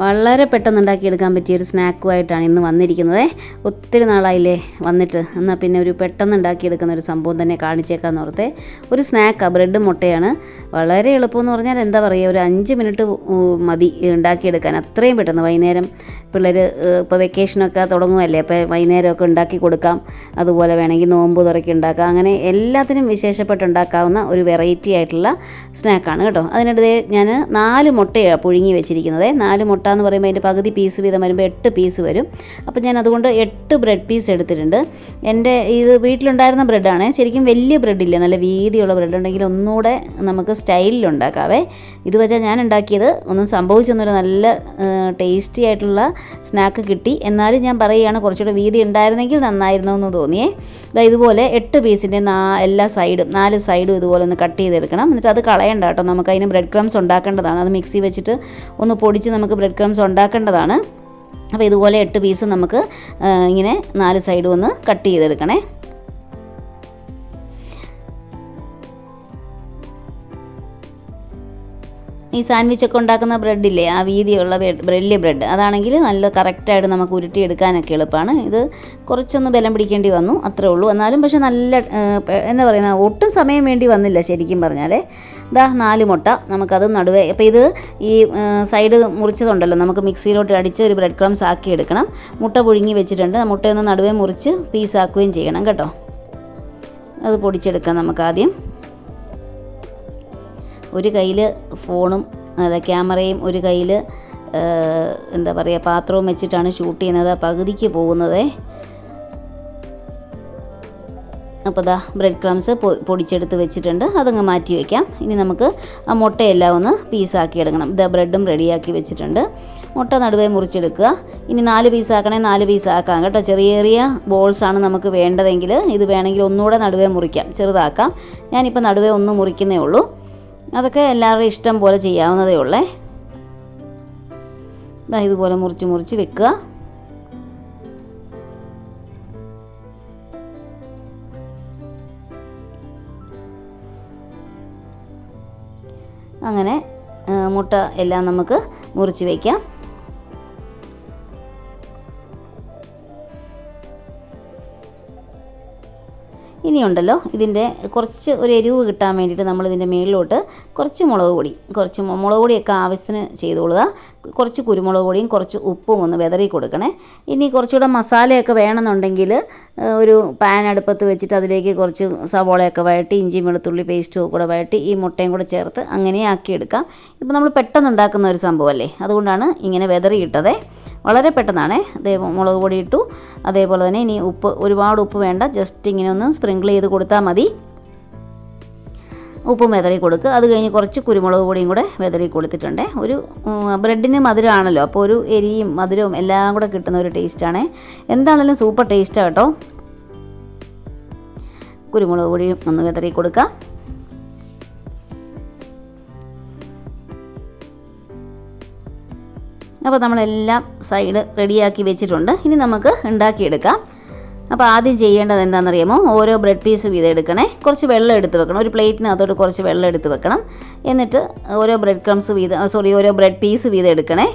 വളരെ പെട്ടെന്ന് ഉണ്ടാക്കിയെടുക്കാൻ പറ്റിയ ഒരു സ്നാക്കുമായിട്ടാണ് ഇന്ന് വന്നിരിക്കുന്നത്. ഒത്തിരി നാളായില്ലേ വന്നിട്ട്. എന്നാൽ പിന്നെ ഒരു പെട്ടെന്ന് ഉണ്ടാക്കിയെടുക്കുന്ന ഒരു സംഭവം തന്നെ കാണിച്ചേക്കാന്ന് ഓർത്തെ. ഒരു സ്നാക്കാണ് ബ്രെഡ് മുട്ടയാണ്. വളരെ എളുപ്പമെന്ന് പറഞ്ഞാൽ എന്താ പറയുക ഒരു അഞ്ച് മിനിറ്റ് മതി ഉണ്ടാക്കിയെടുക്കാൻ. അത്രയും പെട്ടെന്ന് വൈകുന്നേരം പിള്ളേർ ഇപ്പോൾ വെക്കേഷനൊക്കെ തുടങ്ങുമല്ലേ അപ്പോൾ വൈകുന്നേരമൊക്കെ ഉണ്ടാക്കി കൊടുക്കാം. അതുപോലെ വേണമെങ്കിൽ നോമ്പ് തുറക്കി ഉണ്ടാക്കാം. അങ്ങനെ എല്ലാത്തിനും വിശേഷപ്പെട്ട് ഉണ്ടാക്കാവുന്ന ഒരു വെറൈറ്റി ആയിട്ടുള്ള സ്നാക്കാണ് കേട്ടോ. അതിനിടെ ഞാൻ നാല് മുട്ടയാണ് പുഴുങ്ങി വെച്ചിരിക്കുന്നത്. നാല് മുട്ട എന്ന് പറയുമ്പോൾ അതിന്റെ പകുതി പീസ് വീതം വരുമ്പോൾ എട്ട് പീസ് വരും. അപ്പോൾ ഞാൻ അതുകൊണ്ട് എട്ട് ബ്രെഡ് പീസ് എടുത്തിട്ടുണ്ട്. എന്റെ ഇത് വീട്ടിലുണ്ടായിരുന്ന ബ്രെഡാണ് ശരിക്കും വലിയ ബ്രെഡില്ല നല്ല വീതിയുള്ള ബ്രെഡ് ഉണ്ടെങ്കിൽ ഒന്നുകൂടെ നമുക്ക് സ്റ്റൈലിൽ ഉണ്ടാക്കാവേ. ഇത് വെച്ചാൽ ഞാൻ ഉണ്ടാക്കിയത് ഒന്നും സംഭവിച്ചൊന്നുമില്ല. നല്ല ടേസ്റ്റി ആയിട്ടുള്ള സ്നാക്ക് കിട്ടി. എന്നാലും ഞാൻ പറയുകയാണ് കുറച്ചുകൂടെ വീതി ഉണ്ടായിരുന്നെങ്കിൽ നന്നായിരുന്നു എന്ന് തോന്നിയേ. ഇതാ ഇതുപോലെ എട്ട് പീസിന്റെ നാ എല്ലാ സൈഡും നാല് സൈഡും ഇതുപോലെ ഒന്ന് കട്ട് ചെയ്തെടുക്കണം. എന്നിട്ട് അത് കളയണ്ട കേട്ടോ. നമുക്ക് അതിന് ബ്രെഡ് ക്രംസ് ഉണ്ടാക്കേണ്ടതാണ്. അത് മിക്സി വെച്ചിട്ട് ഒന്ന് പൊടിച്ച് നമുക്ക് ബ്രെഡ് ക്രംസ് ഉണ്ടാക്കേണ്ടതാണ്. അപ്പോൾ ഇതുപോലെ എട്ട് പീസ് നമുക്ക് ഇങ്ങനെ നാല് സൈഡും ഒന്ന് കട്ട് ചെയ്തെടുക്കണേ. ഈ സാൻഡ്വിച്ച് ഒക്കെ ഉണ്ടാക്കുന്ന ബ്രെഡില്ലേ ആ വീതിയുള്ള ബ്രെഡ് വലിയ ബ്രെഡ് അതാണെങ്കിൽ നല്ല കറക്റ്റായിട്ട് നമുക്ക് ഉരുട്ടിയെടുക്കാനൊക്കെ എളുപ്പമാണ് ഇത് കുറച്ചൊന്ന് ബലം പിടിക്കേണ്ടി വന്നു അത്രേ ഉള്ളൂ. എന്നാലും പക്ഷെ നല്ല എന്താ പറയുന്ന ഒട്ടും സമയം വേണ്ടി വന്നില്ല ശരിക്കും പറഞ്ഞാൽ ഇതാ നാല് മുട്ട. നമുക്കത് നടുവേ. അപ്പോൾ ഇത് ഈ സൈഡ് മുറിച്ചതുണ്ടല്ലോ. നമുക്ക് മിക്സിയിലോട്ട് അടിച്ച് ഒരു ബ്രെഡ് ക്രംസ് ആക്കി എടുക്കണം. മുട്ട പുഴുങ്ങി വെച്ചിട്ടുണ്ട്. മുട്ടയൊന്ന് നടുവേ മുറിച്ച് പീസാക്കുകയും ചെയ്യണം കേട്ടോ. അത് പൊടിച്ചെടുക്കാം നമുക്കാദ്യം. ഒരു കയ്യിൽ ഫോണും അതെ ക്യാമറയും ഒരു കയ്യിൽ എന്താ പറയുക പാത്രവും വെച്ചിട്ടാണ് ഷൂട്ട് ചെയ്യുന്നത്. പകുതിക്ക് പോകുന്നത്. അപ്പോൾ ദാ ബ്രെഡ് ക്രംസ് പൊടിച്ചെടുത്ത് വെച്ചിട്ടുണ്ട്. അതങ്ങ് മാറ്റി വയ്ക്കാം ഇനി നമുക്ക് ആ മുട്ടയെല്ലാം ഒന്ന് പീസാക്കി എടുക്കണം. ഇതാ ബ്രെഡും റെഡിയാക്കി വെച്ചിട്ടുണ്ട്. മുട്ട നടുവേ മുറിച്ചെടുക്കുക. ഇനി നാല് പീസാക്കണേ നാല് പീസാക്കാം കേട്ടോ. ചെറിയ ചെറിയ ബോൾസാണ് നമുക്ക് വേണ്ടതെങ്കിൽ ഇത് വേണമെങ്കിൽ ഒന്നുകൂടെ നടുവേ മുറിക്കാം. ചെറുതാക്കാം. ഞാനിപ്പോൾ നടുവേ ഒന്ന് മുറിക്കുന്നേ ഉള്ളൂ. അതൊക്കെ എല്ലാവരുടെയും ഇഷ്ടം പോലെ ചെയ്യാവുന്നതേ ഉള്ളേ. ഇതുപോലെ മുറിച്ച് മുറിച്ച് വെക്കുക. അങ്ങനെ മുട്ട എല്ലാം നമുക്ക് മുറിച്ച് വയ്ക്കാം ഇനിയുണ്ടല്ലോ ഇതിന്റെ കുറച്ച് ഒരു എരിവ് കിട്ടാൻ വേണ്ടിയിട്ട് നമ്മൾ ഇതിന്റെ മേളിലോട്ട് കുറച്ച് മുളക് പൊടി കുറച്ച് മുളക് പൊടിയൊക്കെ ആവശ്യത്തിന് ചെയ്തുകൊള്ളുക കുറച്ച് കുരുമുളക് പൊടിയും കുറച്ച് ഉപ്പും ഒന്ന് വിതറി കൊടുക്കണേ. ഇനി കുറച്ചുകൂടെ മസാലയൊക്കെ വേണമെന്നുണ്ടെങ്കിൽ ഒരു പാൻ അടുപ്പത്ത് വെച്ചിട്ട് അതിലേക്ക് കുറച്ച് സവോളയൊക്കെ വഴട്ടി ഇഞ്ചി വെളുത്തുള്ളി പേസ്റ്റും കൂടെ വഴട്ടി ഈ മുട്ടയും കൂടെ ചേർത്ത് അങ്ങനെ ആക്കിയെടുക്കാം. ഇപ്പോൾ നമ്മൾ പെട്ടെന്ന് ഉണ്ടാക്കുന്ന ഒരു സംഭവമല്ലേ അതുകൊണ്ടാണ് ഇങ്ങനെ വിതറി ഇട്ടതേ വളരെ പെട്ടെന്നാണ് അതേ മുളക് പൊടി ഇട്ടു. അതേപോലെ തന്നെ ഇനി ഉപ്പ് ഒരുപാട് ഉപ്പ് വേണ്ട. ജസ്റ്റ് ഇങ്ങനെ ഒന്ന് സ്പ്രിങ്കിൾ ചെയ്ത് കൊടുത്താൽ മതി. ഉപ്പ് വെതറി കൊടുക്കുക അത് കഴിഞ്ഞ് കുറച്ച് കുരുമുളക് പൊടിയും കൂടെ വെതറി കൊടുത്തിട്ടുണ്ട്. ഒരു ബ്രെഡിന് മധുരമാണല്ലോ അപ്പോൾ ഒരു എരിയും മധുരവും എല്ലാം കൂടെ കിട്ടുന്ന ഒരു ടേസ്റ്റാണ്. എന്താണെങ്കിലും സൂപ്പർ ടേസ്റ്റാണ് കേട്ടോ. കുരുമുളക് പൊടിയും ഒന്ന് വെതറി കൊടുക്കുക അപ്പോൾ നമ്മളെല്ലാം സൈഡ് റെഡിയാക്കി വെച്ചിട്ടുണ്ട്. ഇനി നമുക്ക് ഉണ്ടാക്കിയെടുക്കാം. അപ്പോൾ ആദ്യം ചെയ്യേണ്ടത് എന്താണെന്നറിയാമോ? ഓരോ ബ്രെഡ് പീസ് വീതം എടുക്കണേ. കുറച്ച് വെള്ളം എടുത്ത് വെക്കണം. ഒരു പ്ലേറ്റിനകത്തോട്ട് കുറച്ച് വെള്ളം എടുത്ത് വെക്കണം. എന്നിട്ട് ഓരോ ബ്രെഡ് ക്രംസ് വീതം സോറി ഓരോ ബ്രെഡ് പീസ് വീതം എടുക്കണേ.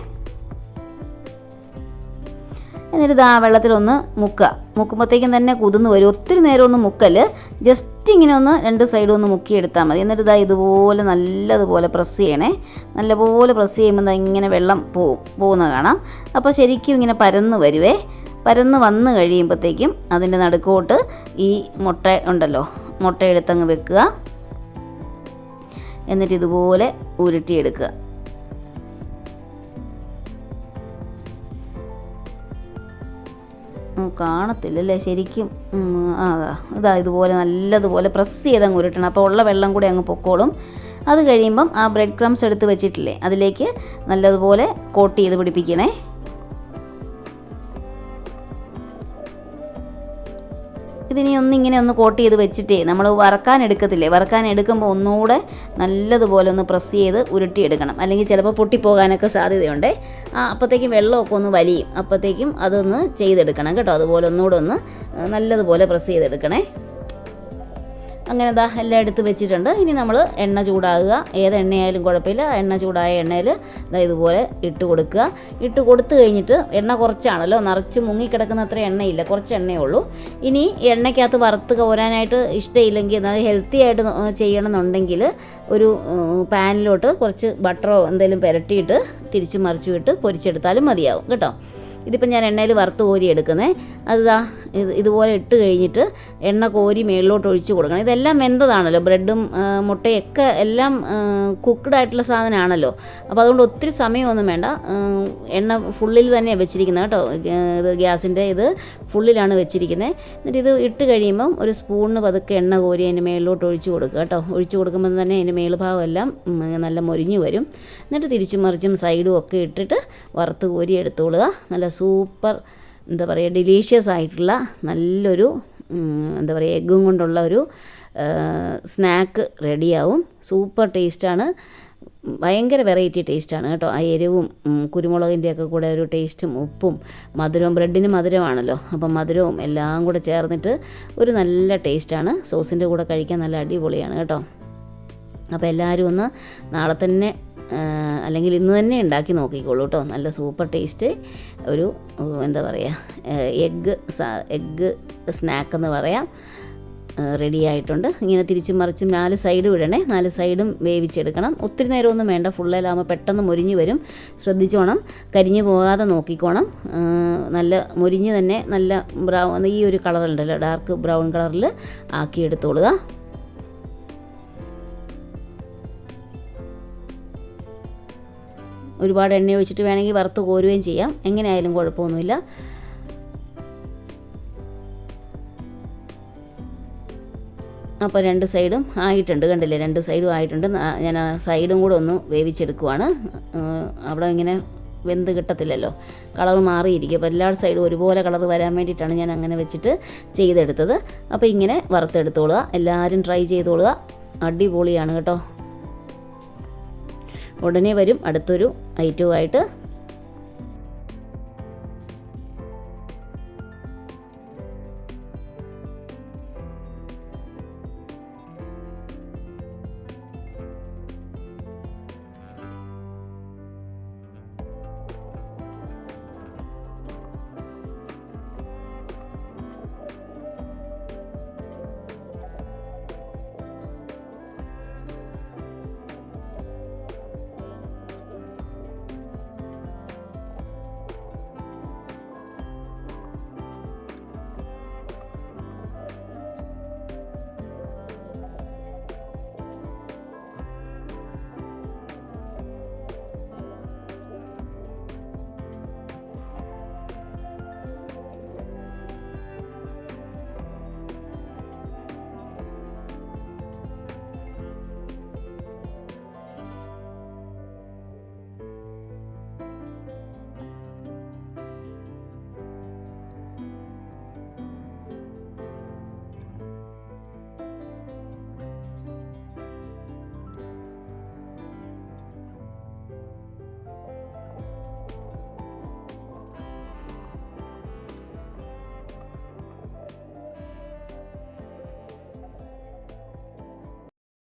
എന്നിട്ട് ആ വെള്ളത്തിലൊന്ന് മുക്കുക. മുക്കുമ്പോഴത്തേക്കും തന്നെ കുതിർന്ന് വരും. ഒത്തിരി നേരം ഒന്ന് മുക്കൽ ജസ്റ്റ് ഇങ്ങനെ ഒന്ന് രണ്ട് സൈഡും ഒന്ന് മുക്കിയെടുത്താൽ മതി. എന്നിട്ട് ഇതാ ഇതുപോലെ നല്ലതുപോലെ പ്രസ് ചെയ്യണേ. നല്ലപോലെ പ്രസ് ചെയ്യുമ്പോൾ ഇങ്ങനെ വെള്ളം പോവും. പോകുന്നത് കാണാം. അപ്പോൾ ശരിക്കും ഇങ്ങനെ പരന്ന് വരുവേ. പരന്ന് വന്നു കഴിയുമ്പോഴത്തേക്കും അതിന്റെ നടുക്കോട്ട് ഈ മുട്ട ഉണ്ടല്ലോ. മുട്ട എടുത്തങ്ങ് വെക്കുക. എന്നിട്ട് ഇതുപോലെ ഉരുട്ടിയെടുക്കുക. കാണത്തില്ലല്ലേ ശരിക്കും. ഉം, ആ അതാ ഇതാ ഇതുപോലെ നല്ലതുപോലെ പ്രസ് ചെയ്ത് അങ്ങ് ഉരുട്ടണം. അപ്പോൾ ഉള്ള വെള്ളം കൂടി അങ്ങ് പൊക്കോളും. അത് കഴിയുമ്പം ആ ബ്രെഡ് ക്രംസ് എടുത്ത് വെച്ചിട്ടില്ലേ? അതിലേക്ക് നല്ലതുപോലെ കോട്ട് ചെയ്ത് പിടിപ്പിക്കണേ. ഇതിനി ഒന്നിങ്ങനെ ഒന്ന് കോട്ട് ചെയ്ത് വെച്ചിട്ടേ നമ്മൾ വറക്കാൻ എടുക്കത്തില്ലേ? വറക്കാൻ എടുക്കുമ്പോൾ ഒന്നുകൂടെ നല്ലതുപോലെ ഒന്ന് പ്രസ് ചെയ്ത് ഉരുട്ടി എടുക്കണം അല്ലെങ്കിൽ ചിലപ്പോൾ പൊട്ടിപ്പോകാനൊക്കെ സാധ്യതയുണ്ട്. അപ്പോഴത്തേക്കും വെള്ളമൊക്കെ ഒന്ന് വലിയും. അപ്പോഴത്തേക്കും അതൊന്ന് ചെയ്തെടുക്കണം കേട്ടോ. അതുപോലെ ഒന്നുകൂടെ ഒന്ന് നല്ലതുപോലെ പ്രസ് ചെയ്തെടുക്കണേ. അങ്ങനെ ദാ എല്ലാം എടുത്ത് വെച്ചിട്ടുണ്ട്. ഇനി നമ്മൾ എണ്ണ ചൂടാകുക. ഏത് എണ്ണയായാലും കുഴപ്പമില്ല. എണ്ണ ചൂടായ എണ്ണയിൽ ഇതാ ഇതുപോലെ ഇട്ട് കൊടുക്കുക. ഇട്ട് കൊടുത്തു കഴിഞ്ഞിട്ട് എണ്ണ കുറച്ചാണല്ലോ. നിറച്ച് മുങ്ങിക്കിടക്കുന്ന അത്ര എണ്ണയില്ല. കുറച്ച് എണ്ണയേ ഉള്ളൂ. ഇനി എണ്ണയ്ക്കകത്ത് വറുത്ത് കോരാനായിട്ട് ഇഷ്ടമില്ലെങ്കിൽ അത് ഹെൽത്തി ആയിട്ട് ചെയ്യണമെന്നുണ്ടെങ്കിൽ ഒരു പാനിലോട്ട് കുറച്ച് ബട്ടറോ എന്തെങ്കിലും പുരട്ടിയിട്ട് തിരിച്ച് മറിച്ചു വിട്ട് പൊരിച്ചെടുത്താലും മതിയാവും. കേട്ടോ? ഇതിപ്പോൾ ഞാൻ എണ്ണയിൽ വറുത്ത് കോരി എടുക്കുന്നത് അതാ ഇത് ഇതുപോലെ ഇട്ട് കഴിഞ്ഞിട്ട് എണ്ണ കോരി മേളിലോട്ട് ഒഴിച്ചു കൊടുക്കണം. ഇതെല്ലാം വെന്തതാണല്ലോ. ബ്രെഡും മുട്ടയും മുട്ടയൊക്കെ എല്ലാം കുക്ക്ഡ് ആയിട്ടുള്ള സാധനമാണല്ലോ. അപ്പോൾ അതുകൊണ്ട് ഒത്തിരി സമയമൊന്നും വേണ്ട. എണ്ണ ഫുള്ളിൽ തന്നെയാണ് വെച്ചിരിക്കുന്നത് കേട്ടോ. ഇത് ഗ്യാസിന്റെ ഇത് ഫുള്ളിലാണ് വെച്ചിരിക്കുന്നത്. എന്നിട്ട് ഇത് ഇട്ട് കഴിയുമ്പം ഒരു സ്പൂണിന് പതുക്കെ എണ്ണ കോരി അതിന്റെ മേളിലോട്ട് ഒഴിച്ച് കൊടുക്കുക കേട്ടോ. ഒഴിച്ചു കൊടുക്കുമ്പോൾ തന്നെ അതിന്റെ മേൽഭാഗം എല്ലാം നല്ല മൊരിഞ്ഞു വരും. എന്നിട്ട് തിരിച്ചും മറിച്ചും സൈഡും ഒക്കെ ഇട്ടിട്ട് വറുത്ത് കോരി എടുത്തോളുക. നല്ല സൂപ്പർ എന്താ പറയുക ഡിലീഷ്യസ് ആയിട്ടുള്ള നല്ലൊരു എന്താ പറയുക എഗ്ഗും കൊണ്ടുള്ള ഒരു സ്നാക്ക് റെഡിയാവും സൂപ്പർ ടേസ്റ്റാണ്. ഭയങ്കര വെറൈറ്റി ടേസ്റ്റാണ് കേട്ടോ. ആ എരിവും കുരുമുളകിന്റെയൊക്കെ കൂടെ ഒരു ടേസ്റ്റും ഉപ്പും മധുരവും ബ്രെഡിന് മധുരമാണല്ലോ. അപ്പം മധുരവും എല്ലാം കൂടെ ചേർന്നിട്ട് ഒരു നല്ല ടേസ്റ്റാണ്. സോസിന്റെ കൂടെ കഴിക്കാൻ നല്ല അടിപൊളിയാണ് കേട്ടോ. അപ്പോൾ എല്ലാവരും ഒന്ന് നാളെ തന്നെ അല്ലെങ്കിൽ ഇന്ന് തന്നെ ഉണ്ടാക്കി നോക്കിക്കോളൂ കേട്ടോ. നല്ല സൂപ്പർ ടേസ്റ്റ് ഒരു എന്താ പറയുക എഗ്ഗ് എഗ്ഗ് സ്നാക്ക് എന്ന് പറയാം. റെഡി ആയിട്ടുണ്ട്. ഇങ്ങനെ തിരിച്ചും മറിച്ചും നാല് സൈഡും ഇടണേ. നാല് സൈഡും വേവിച്ചെടുക്കണം. ഒത്തിരി നേരമൊന്നും വേണ്ട. ഫുള്ളേലാകുമ്പോൾ പെട്ടെന്ന് മുരിഞ്ഞ് വരും. ശ്രദ്ധിച്ചോണം. കരിഞ്ഞു പോകാതെ നോക്കിക്കോണം. നല്ല മുരിഞ്ഞ് തന്നെ നല്ല ബ്രൗൺ ഈ ഒരു കളറുണ്ടല്ലോ ഡാർക്ക് ബ്രൗൺ കളറിൽ ആക്കി എടുത്തോളുക ഒരുപാട് എണ്ണ ഒഴിച്ചിട്ട് വേണമെങ്കിൽ വറുത്ത് കോരുകയും ചെയ്യാം. എങ്ങനെയായാലും കുഴപ്പമൊന്നുമില്ല. അപ്പോൾ രണ്ട് സൈഡും ആയിട്ടുണ്ട്. കണ്ടില്ലേ? രണ്ട് സൈഡും ആയിട്ടുണ്ട്. ഞാൻ ആ സൈഡും കൂടെ ഒന്ന് വേവിച്ചെടുക്കുവാണ്. അവിടെ ഇങ്ങനെ വെന്ത് കിട്ടത്തില്ലല്ലോ. കളർ മാറിയിരിക്കും. അപ്പോൾ എല്ലാ സൈഡും ഒരുപോലെ കളർ വരാൻ വേണ്ടിയിട്ടാണ് ഞാൻ അങ്ങനെ വെച്ചിട്ട് ചെയ്തെടുത്തത്. അപ്പോൾ ഇങ്ങനെ വറുത്തെടുത്തോളുക. എല്ലാവരും ട്രൈ ചെയ്തോളുക. അടിപൊളിയാണ് കേട്ടോ. ഉടനെ വരും അടുത്തൊരു ഐറ്റവുമായിട്ട്